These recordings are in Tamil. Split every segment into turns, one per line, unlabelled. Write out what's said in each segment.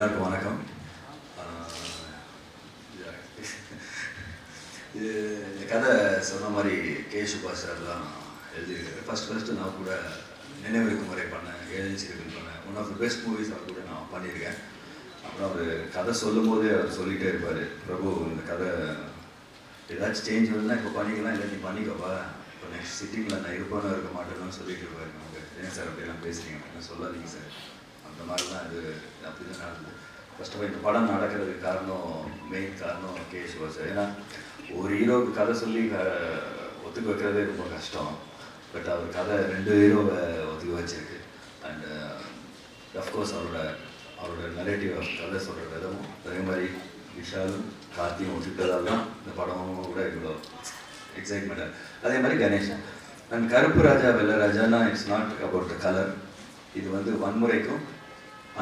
எல்லாருக்கும் வணக்கம். இது இந்த கதை சொன்ன மாதிரி கே தான் எழுதியிருக்காரு. ஃபர்ஸ்ட் ஃபர்ஸ்ட்டு நான் கூட நினைவிருக்கும் முறை பண்ணேன் ஏஜென்சிகள் பண்ணேன். One of the best movies அவர் கூட நான் பண்ணியிருக்கேன். அப்புறம் அவர் கதை சொல்லும் போதே அவர் சொல்லிகிட்டே இருப்பார். பிரபு இந்த கதை ஏதாச்சும் சேஞ்ச் வருதுன்னா இப்போ பண்ணிக்கலாம். இல்லை நீ பண்ணிக்கோப்பா. இப்போ நெக்ஸ்ட் சிட்டிங்கில் நான் இருப்பானோ இருக்க மாட்டேன்னு சொல்லிட்டு இருப்பாரு நமக்கு. ஏன் சார் அப்படிலாம் பேசுகிறீங்க அப்படின்னு சொல்லாதீங்க சார். அந்த மாதிரிலாம் இது அப்படி தான் நடந்தது ஃபர்ஸ்ட் இந்த படம் நடக்கிறதுக்கு காரணம் மெயின் காரணம் கே சிவா ஏன்னா ஒரு ஹீரோவுக்கு கதை சொல்லி க- ஒத்துக்க வைக்கிறதே ரொம்ப கஷ்டம். பட் அவர் கதை ரெண்டு ஹீரோவை ஒத்துக்க வச்சிருக்கு. அண்ட் அஃப்கோர்ஸ் uh, அவரோட அவரோட நரேட்டிவ் கதை சொல்கிற விதமும் அதே மாதிரி விஷாலும் கார்த்தியும் ஒத்துக்கிட்டதால் தான். இந்த படமும் கூட இவ்வளோ எக்ஸைட்மெண்ட் அதே மாதிரி Ganesan and Karuppu Raja வெள்ளராஜானா it's not about the colour இது வந்து வன்முறைக்கும்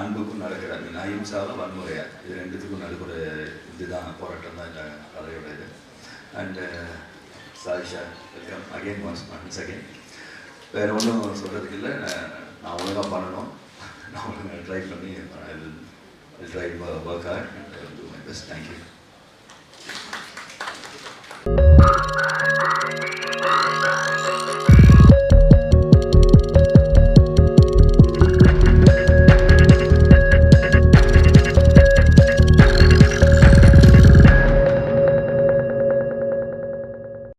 அன்புக்கும் நடக்கிற ஐ மீன் அஹிம்சாவை வன்முறையா? இது ரெண்டுத்துக்கும் நடுக்கிற இதுதான் போராட்டம் தான் இந்த கதையோட இது. And uh, சாரிஷா welcome. Again once once again வேறு ஒன்றும் சொல்கிறதுக்கு இல்லை. நான் ஒழுங்காக பண்ணணும். நான் ஒழுங்காக ட்ரை பண்ணி try work hard and do my best thank you